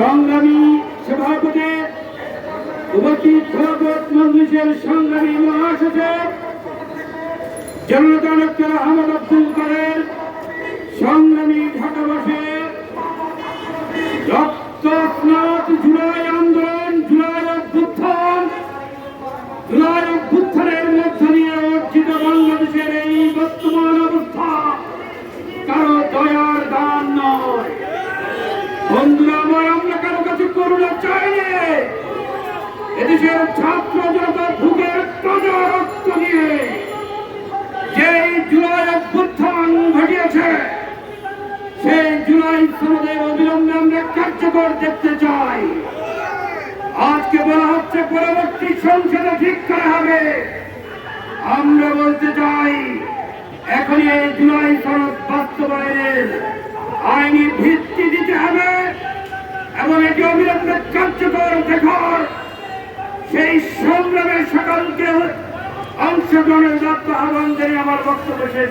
সংগ্রামী সভাপতি উপস্থিত সভাপত মজলিসের সংগ্রামী মহাসচিব জনতা আহমদ আব্দুল কাদের, সংগ্রামী ঢাকাবাসী জুলাই আন্দোলন, জুলাই অভ্যুত্থান, জুলাই অভ্যুত্থানের মধ্য দিয়ে অর্জিত বাংলাদেশের এই বর্তমান অবস্থা কারও দয়ার দান নয়। বন্ধুরা, আমার আমরা কাছে চাইনি এদেশের ছাত্র জনতা ভুগে তাজা রক্ত যেই জুলাই অভ্যুত্থান ঘটিয়েছে, সেই জুলাই সনদের অবিলম্বে আমরা কার্যকর দেখতে চাই। আজকে বলা হচ্ছে পরবর্তী সংসদে ঠিক করা হবে। আমরা বলতে চাই, এখনই এই জুলাই সনদ বাস্তবায়নের আইনি ভিত্তি অবিলম্বে কার্যকর দেখার সেই সংগ্রামের সকলকে অংশগ্রহণের আহ্বান জানিয়ে আমার বক্তব্য শেষ